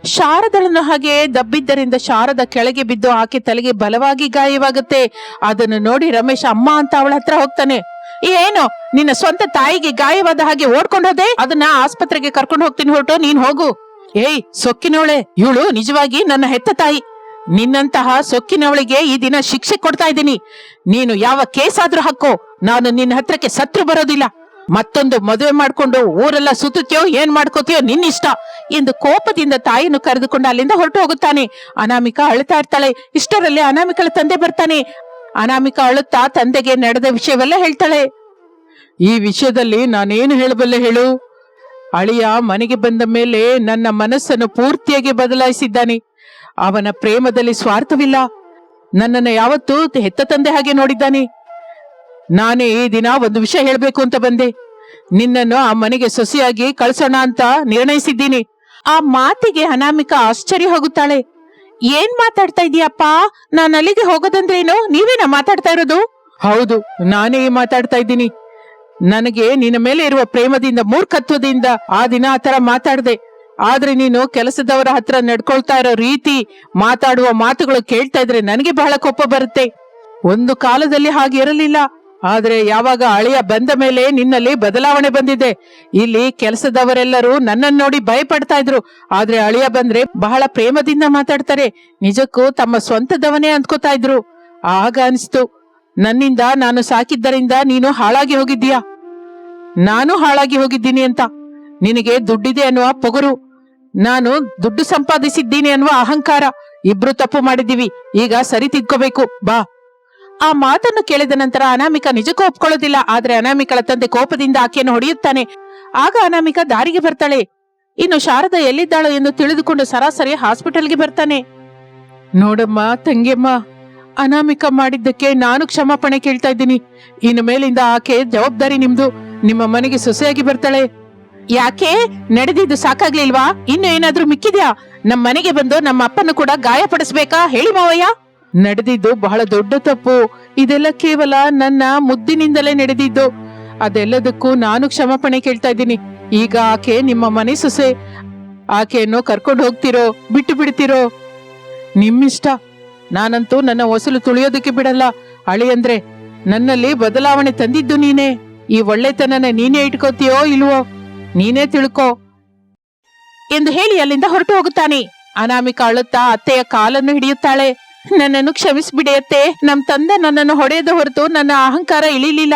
ಶಾರದಳನ್ನು ಹಾಗೆ ದಬ್ಬಿದ್ದರಿಂದ ಶಾರದ ಕೆಳಗೆ ಬಿದ್ದು ಆಕೆ ತಲೆಗೆ ಬಲವಾಗಿ ಗಾಯವಾಗುತ್ತೆ. ಅದನ್ನು ನೋಡಿ ರಮೇಶ್, ಅಮ್ಮ ಅಂತ ಅವಳ ಹತ್ರ ಹೋಗ್ತಾನೆ. ಏನು? ನಿನ್ನ ಸ್ವಂತ ತಾಯಿಗೆ ಗಾಯವಾದ ಹಾಗೆ ಓಡ್ಕೊಂಡು ಹೋದೆ? ಅದನ್ನ ಆಸ್ಪತ್ರೆಗೆ ಕರ್ಕೊಂಡು ಹೋಗ್ತೀನಿ ಹೊರಟು, ನೀನ್ ಹೋಗು. ಏಯ್, ಸೊಕ್ಕಿನವಳೆ. ಇವಳು ನಿಜವಾಗಿ ನನ್ನ ಹೆತ್ತ ತಾಯಿ. ನಿನ್ನಂತಹ ಸೊಕ್ಕಿನವಳಿಗೆ ಈ ದಿನ ಶಿಕ್ಷೆ ಕೊಡ್ತಾ ಇದ್ದೀನಿ. ನೀನು ಯಾವ ಕೇಸ್ ಆದ್ರೂ ಹಾಕೋ. ನಾನು ನಿನ್ನ ಹತ್ರಕ್ಕೆ ಸತ್ರು ಬರೋದಿಲ್ಲ. ಮತ್ತೊಂದು ಮದುವೆ ಮಾಡ್ಕೊಂಡು ಊರೆಲ್ಲ ಸುತ್ತುತ್ಯೋ, ಏನ್ ಮಾಡ್ಕೋತೀಯೋ ನಿನ್ನಿಷ್ಟ ಎಂದು ಕೋಪದಿಂದ ತಾಯಿಯನ್ನು ಕರೆದುಕೊಂಡು ಅಲ್ಲಿಂದ ಹೊರಟು ಹೋಗುತ್ತಾನೆ. ಅನಾಮಿಕ ಅಳುತ್ತಾ ಇರ್ತಾಳೆ. ಇಷ್ಟರಲ್ಲಿ ಅನಾಮಿಕಳ ತಂದೆ ಬರ್ತಾನೆ. ಅನಾಮಿಕ ಅಳುತ್ತಾ ತಂದೆಗೆ ನಡೆದ ವಿಷಯವೆಲ್ಲ ಹೇಳ್ತಾಳೆ. ಈ ವಿಷಯದಲ್ಲಿ ನಾನೇನು ಹೇಳಬಲ್ಲೆ ಹೇಳು? ಅಳಿಯ ಮನೆಗೆ ಬಂದ ಮೇಲೆ ನನ್ನ ಮನಸ್ಸನ್ನು ಪೂರ್ತಿಯಾಗಿ ಬದಲಾಯಿಸಿದ್ದಾನೆ. ಅವನ ಪ್ರೇಮದಲ್ಲಿ ಸ್ವಾರ್ಥವಿಲ್ಲ. ನನ್ನನ್ನು ಯಾವತ್ತೂ ಹೆತ್ತ ತಂದೆ ಹಾಗೆ ನೋಡಿದ್ದಾನೆ. ನಾನೇ ಈ ದಿನ ಒಂದು ವಿಷಯ ಹೇಳಬೇಕು ಅಂತ ಬಂದೆ. ನಿನ್ನನ್ನು ಆ ಮನೆಗೆ ಸೊಸೆಯಾಗಿ ಕಳ್ಸೋಣ ಅಂತ ನಿರ್ಣಯಿಸಿದ್ದೀನಿ. ಆ ಮಾತಿಗೆ ಅನಾಮಿಕ ಆಶ್ಚರ್ಯ ಹೋಗುತ್ತಾಳೆ. ಏನ್ ಮಾತಾಡ್ತಾ ಇದೀಯಪ್ಪ? ನಾನು ಅಲ್ಲಿಗೆ ಹೋಗೋದಂದ್ರೇನು? ನೀವೇನ ಮಾತಾಡ್ತಾ ಇರೋದು? ಹೌದು, ನಾನೇ ಮಾತಾಡ್ತಾ ಇದ್ದೀನಿ. ನನಗೆ ನಿನ್ನ ಮೇಲೆ ಇರುವ ಪ್ರೇಮದಿಂದ, ಮೂರ್ಖತ್ವದಿಂದ ಆ ದಿನ ಆ ತರ ಮಾತಾಡ್ದೆ. ಆದ್ರೆ ನೀನು ಕೆಲಸದವರ ಹತ್ರ ನಡ್ಕೊಳ್ತಾ ಇರೋ ರೀತಿ ಮಾತಾಡುವ ಮಾತುಗಳು ಕೇಳ್ತಾ ಇದ್ರೆ ನನಗೆ ಬಹಳ ಕೋಪ ಬರುತ್ತೆ. ಒಂದು ಕಾಲದಲ್ಲಿ ಹಾಗೆ ಇರಲಿಲ್ಲ. ಆದ್ರೆ ಯಾವಾಗ ಅಳಿಯ ಬಂದ ಮೇಲೆ ನಿನ್ನಲ್ಲಿ ಬದಲಾವಣೆ ಬಂದಿದೆ. ಇಲ್ಲಿ ಕೆಲಸದವರೆಲ್ಲರೂ ನನ್ನನ್ನು ನೋಡಿ ಭಯಪಡ್ತಾ ಇದ್ರು. ಆದ್ರೆ ಅಳಿಯ ಬಂದ್ರೆ ಬಹಳ ಪ್ರೇಮದಿಂದ ಮಾತಾಡ್ತಾರೆ. ನಿಜಕ್ಕೂ ತಮ್ಮ ಸ್ವಂತದವನೇ ಅಂದ್ಕೋತಾ ಇದ್ರು. ಆಗ ಅನಿಸ್ತು, ನನ್ನಿಂದ ನಾನು ಸಾಕಿದ್ದರಿಂದ ನೀನು ಹಾಳಾಗಿ ಹೋಗಿದ್ದೀಯಾ? ನಾನು ಹಾಳಾಗಿ ಹೋಗಿದ್ದೀನಿ ಅಂತ. ನಿನಗೆ ದುಡ್ಡಿದೆ ಅನ್ನುವ ಪೊಗರು. ನಾನು ದುಡ್ಡು ಸಂಪಾದಿಸಿದ್ದೀನಿ ಅನ್ನುವ ಅಹಂಕಾರ. ಇಬ್ರು ತಪ್ಪು ಮಾಡಿದ್ದೀವಿ. ಈಗ ಸರಿ ತಿದ್ಕೋಬೇಕು. ಬಾ. ಆ ಮಾತನ್ನು ಕೇಳಿದ ನಂತರ ಅನಾಮಿಕ ನಿಜಕ್ಕೂ ಒಪ್ಕೊಳ್ಳೋದಿಲ್ಲ. ಆದ್ರೆ ಅನಾಮಿಕಳ ತಂದೆ ಕೋಪದಿಂದ ಆಕೆಯನ್ನು ಹೊಡೆಯುತ್ತಾನೆ. ಆಗ ಅನಾಮಿಕ ದಾರಿಗೆ ಬರ್ತಾಳೆ. ಇನ್ನು ಶಾರದಾ ಎಲ್ಲಿದ್ದಾಳೋ ಎಂದು ತಿಳಿದುಕೊಂಡು ಸರಾಸರಿ ಹಾಸ್ಪಿಟಲ್ಗೆ ಬರ್ತಾನೆ. ನೋಡಮ್ಮ, ತಂಗಿಯಮ್ಮ, ಅನಾಮಿಕ ಮಾಡಿದ್ದಕ್ಕೆ ನಾನು ಕ್ಷಮಾಪಣೆ ಕೇಳ್ತಾ ಇದ್ದೀನಿ. ಇನ್ನು ಮೇಲಿಂದ ಆಕೆ ಜವಾಬ್ದಾರಿ ನಿಮ್ದು. ನಿಮ್ಮ ಮನೆಗೆ ಸೊಸೆಯಾಗಿ ಬರ್ತಾಳೆ. ಯಾಕೆ? ನಡೆದಿದ್ದು ಸಾಕಾಗ್ಲಿಲ್ವಾ? ಇನ್ನು ಏನಾದ್ರೂ ಮಿಕ್ಕಿದ್ಯಾ? ನಮ್ಮ ಮನೆಗೆ ಬಂದು ನಮ್ಮ ಅಪ್ಪನ್ನು ಕೂಡ ಗಾಯಪಡಿಸ್ಬೇಕಾ? ಹೇಳಿ ಮಾವಯ್ಯ. ನಡೆದಿದ್ದು ಬಹಳ ದೊಡ್ಡ ತಪ್ಪು. ಇದೆಲ್ಲ ಕೇವಲ ನನ್ನ ಮುದ್ದಿನಿಂದಲೇ ನಡೆದಿದ್ದು. ಅದೆಲ್ಲದಕ್ಕೂ ನಾನು ಕ್ಷಮಾಪಣೆ ಕೇಳ್ತಾ ಇದ್ದೀನಿ. ಈಗ ಆಕೆ ನಿಮ್ಮ ಮನೆ ಸೊಸೆ. ಆಕೆಯನ್ನು ಕರ್ಕೊಂಡು ಹೋಗ್ತಿರೋ, ಬಿಟ್ಟು ಬಿಡ್ತಿರೋ. ನಿಮ್ಮಿಷ್ಟ. ನಾನಂತೂ ನನ್ನ ಹೊಸಲು ತುಳಿಯೋದಕ್ಕೆ ಬಿಡಲ್ಲ. ಅಳಿಯಂದ್ರೆ ನನ್ನಲ್ಲಿ ಬದಲಾವಣೆ ತಂದಿದ್ದು ನೀನೇ. ಈ ಒಳ್ಳೆತನನ ನೀನೇ ಇಟ್ಕೋತೀಯೋ ಇಲ್ವೋ? ನೀನೇ ತಿಳ್ಕೋ. ಎಂದು ಹೇಳಿ ಅಲ್ಲಿಂದ ಹೊರಟು ಹೋಗುತ್ತಾನೆ. ಅನಾಮಿಕ ಅಳುತ್ತಾ ಅತ್ತೆಯ ಕಾಲನ್ನು ಹಿಡಿಯುತ್ತಾಳೆ. ನನ್ನನ್ನು ಕ್ಷಮಿಸ್ಬಿಡಿಯತ್ತೆ ನಮ್ ತಂದೆ ನನ್ನನ್ನು ಹೊಡೆಯದ ಹೊರತು ನನ್ನ ಅಹಂಕಾರ ಇಳಿಲಿಲ್ಲ.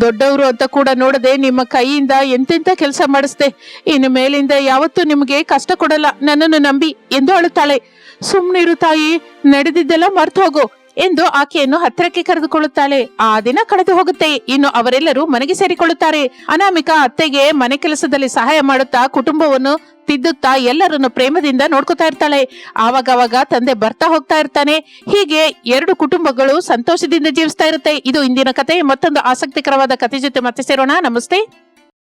ದೊಡ್ಡವರು ಅಂತ ಕೂಡ ನೋಡದೆ ನಿಮ್ಮ ಕೈಯಿಂದ ಎಂತೆಂತ ಕೆಲಸ ಮಾಡಿಸ್ದೆ. ಇನ್ನು ಮೇಲಿಂದ ಯಾವತ್ತೂ ನಿಮಗೆ ಕಷ್ಟ ಕೊಡಲ್ಲ. ನನ್ನನ್ನು ನಂಬಿ ಎಂದು ಅಳುತ್ತಾಳೆ. ಸುಮ್ಮನಿರು ತಾಯಿ, ನಡೆದಿದ್ದೆಲ್ಲ ಮರ್ತು ಹೋಗು. ಎಂದು ಆಕೆಯನ್ನು ಹತ್ತಿರಕ್ಕೆ ಕರೆದುಕೊಳ್ಳುತ್ತಾಳೆ. ಆ ದಿನ ಕಳೆದು ಹೋಗುತ್ತೆ. ಇನ್ನು ಅವರೆಲ್ಲರೂ ಮನೆಗೆ ಸೇರಿಕೊಳ್ಳುತ್ತಾರೆ. ಅನಾಮಿಕ ಅತ್ತೆಗೆ ಮನೆ ಕೆಲಸದಲ್ಲಿ ಸಹಾಯ ಮಾಡುತ್ತಾ ಕುಟುಂಬವನ್ನು ತಿದ್ದುತ್ತಾ ಎಲ್ಲರನ್ನು ಪ್ರೇಮದಿಂದ ನೋಡ್ಕೊತಾ ಇರ್ತಾಳೆ. ಆವಾಗವಾಗ ತಂದೆ ಬರ್ತಾ ಹೋಗ್ತಾ ಇರ್ತಾನೆ. ಹೀಗೆ ಎರಡು ಕುಟುಂಬಗಳು ಸಂತೋಷದಿಂದ ಜೀವಿಸ್ತಾ ಇರುತ್ತೆ. ಇದು ಇಂದಿನ ಕತೆ ಮತ್ತೊಂದು ಆಸಕ್ತಿಕರವಾದ ಕತೆ ಜೊತೆ ಮತ್ತೆ ಸೇರೋಣ. ನಮಸ್ತೆ.